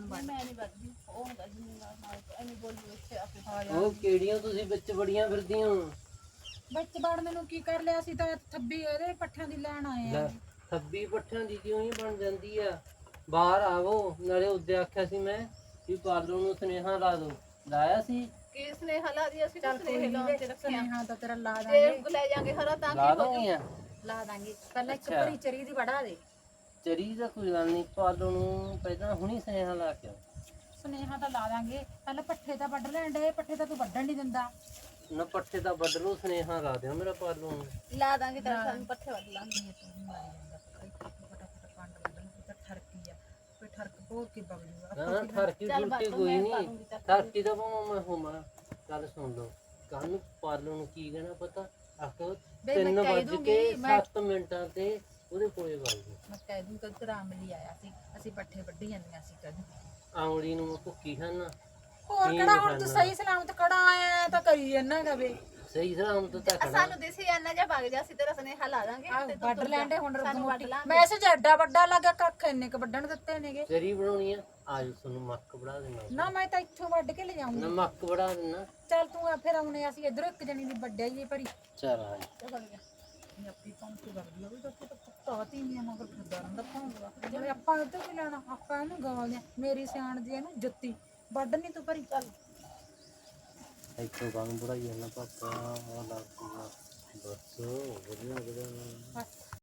ਹੁਣ ਨਹੀਂ, ਮੈਂ ਨਹੀਂ ਵੱਧਦੀ ਉਹ ਹੁੰਦਾ ਜਿੰਨੀ ਨਾਲ ਨਾਲ ਐਵੇਂ ਬੋਲੂ ਇੱਥੇ ਆਪੇ ਉਹ ਕਿਹੜੀਆਂ ਤੁਸੀਂ ਵਿੱਚ ਬੜੀਆਂ ਫਿਰਦੀਆਂ ਹੋ? ਵਿੱਚ ਵੜਨ ਨੂੰ ਕੀ ਕਰ ਲਿਆ ਸੀ ਤਾਂ ਥੱਬੀ ਇਹਦੇ ਪੱਠਿਆਂ ਦੀ ਲੈਣ ਆਏ ਆ। ਲੈ, ਥੱਬੀ ਪੱਠਿਆਂ ਦੀ ਕਿਉਂ ਹੀ ਬਣ ਜਾਂਦੀ ਆ? ਬਾਹਰ ਆਵੋ ਨਾਲੇ ਉਹਦੇ ਆਖਿਆ ਸੀ ਮੈਂ ਵੀ ਪਾਲੋ ਨੂੰ ਸੁਨੇਹਾ ਲਾ ਦੋ। ਲਾਇਆ ਸੀ? ਕੀ ਸੁਨੇਹਾ ਲਾ ਦੀ ਅਸੀਂ ਤਾਂ ਸੁਨੇਹੇ ਲਾਉਣ ਤੇ ਰੱਖਿਆ। ਸੁਨੇਹਾ ਤਾਂ ਤੇਰਾ ਲਾ ਜੇ ਦਾਂਗੇ। ਲੈ ਜਾਾਂਗੇ ਹਰਾ ਤਾਂ ਲਾ ਕੀ ਹੋ ਦੋਗੀਆਂ। ਲਾ ਦਾਂਗੇ। ਪਹਿਲਾਂ ਇੱਕ ਅੱਛਾ। ਭਰੀ ਚਰੀ ਦੀ ਵੜਾ ਦੇ। ਚਰੀ ਦਾ ਕੋਈ ਗੱਲ ਨਹੀਂ ਪਾਲੋ ਨੂੰ ਪਹਿਲਾਂ ਹੁਣੀ ਸੁਨੇਹਾ ਲਾ ਕੇ ਆਓ। ਸੁਨੇਹਾ ਤਾਂ ਲਾ ਦਾਂਗੇ ਪਹਿਲਾਂ ਪੱਠੇ ਤਾਂ ਵੱਢ ਲੈਣ ਦੇ ਪੱਠੇ ਤਾਂ ਤੂੰ ਵੱਢਣ ਨਹੀਂ ਦਿੰਦਾ। ਨਾ ਪੱਠੇ ਦਾ ਵੱਢ ਲਓ ਸੁਨੇਹਾ ਲਾ ਦਿਓ ਮੇਰਾ ਪਾਲੋ ਨੂੰ। ਲਾ ਦਾਂਗੇ ਤਾਂ ਸਾਨੂੰ ਪੱਠੇ ਵੱਢ ਲਾਂਗੇ। ਨੂੰ ਠਰਕੀ ਆ ਕੋਈ ਨਹੀਂ। ਠਰਕੀ ਦਾ ਭਾਵੇਂ ਮੈਂ ਹੋਵਾਂ ਗੱਲ ਸੁਣ ਲਓ। ਕੱਲ ਨੂੰ ਪਾਲੋ ਨੂੰ ਕੀ ਕਹਿਣਾ ਪਤਾ? ਆਖੋ ਬਈ ਮੈਂ 3 ਕਹਿ ਵਜ ਕੇ ਮੈਂ- 7 ਮਿੰਟਾਂ ਤੇ ਉਹਦੇ ਕੋਲੇ ਵਗ ਗਏ। ਮੈਂ ਕਹਿ ਦੂੰ ਕਿ ਰਾਮ ਲਈ ਆਇਆ ਸੀ? ਅਸੀਂ ਪੱਠੇ ਵੱਢੀ ਜਾਂਦੀਆਂ ਸੀ ਕਦੇ। ਆਂਗਲੀ ਨੂੰ ਮੈਂ ਭੁੱਕੀ ਖਾਨਾ ਹੋਰ ਕੀ ਕਿਹੜਾ ਹੁਣ ਤੂੰ ਖਾਨਾ? ਸਹੀ ਸਲਾਮਤ ਖੜਾ ਆਇਆ ਤਾਂ ਕਰੀ ਜੰਨਾ ਗਵੇ ਸਹੀ ਸਲਾਮ ਤੋਂ ਆ ਤੱਕਣਾ ਸਾਨੂੰ ਦਿਸੇ ਜਾਨਾ ਜਾਂ ਵਗ ਜਾ ਅਸੀਂ ਤੇਰਾ ਸੁਨੇਹਾ ਲਾ ਦਾਂਗੇ। ਆ ਤੇ ਤੂੰ ਵੱਢ ਤੁਰ ਲੈਂਦੇ ਜਾ। ਹੁਣ ਸਾਨੂੰ ਵੱਢ ਰਗਮੋਟੀ ਲਾਂਗੇ। ਮੈਸੇਜ ਐਡਾ ਵੱਡਾ ਲੱਗਾ ਕੱਖ ਇੰਨੇ ਕ ਵੱਢਣ ਦਿੱਤੇ ਨੇਗੇ। ਚਰੀ ਬਣਾਉਣੀ ਆ? ਆਜੋ ਤੁਹਾਨੂੰ ਮੱਕ ਬਣਾ ਦੇਣਾ ਨਾ ਮੈਂ ਤਾਂ ਇੱਥੋਂ ਵੱਢ ਕੇ ਲੈ ਜਾਊਂਗੀ ਨਾ ਮੱਕ ਬਣਾ ਦੇਣਾ ਚੱਲ ਤੂੰ ਆ ਫਿਰ ਆਉਣੇ ਅਸੀਂ ਇਧਰੋਂ ਇੱਕ ਜਣੀ ਦੀ ਵੱਡਿਆ ਹੀ ਭਰੀ। ਚਲ ਆ ਜਾ। ਚੱਲ ਆਪਣੀ ਆ ਵੀ ਤਾਂ ਤੂੰ ਤਾਂ ਤੀ ਨਹੀਂ ਮਗਰ ਫਿਰਦਾ ਰਹਿੰਦਾ ਭੌਂਕਦਾ ਜਿਵੇਂ ਆਪਾਂ ਇੱਧਰ ਕੀ ਲੈਣਾ ਆਪਾਂ ਇਹਨੂੰ ਗਾਲਦੇ ਆ ਮੇਰੀ ਸਿਆਣ ਦੀ ਇਹਨੂੰ ਜੁੱਤੀ ਵੱਢ ਨਹੀਂ ਤੂੰ ਭਰੀ ਚੱਲ। ਇੱਥੋਂ ਕੰਮ ਬੜਾਈ ਜਾਂਦਾ ਪਾਪਾ ਆ ਲੱਗਦਾ ਬਸ ਵਧੀਆ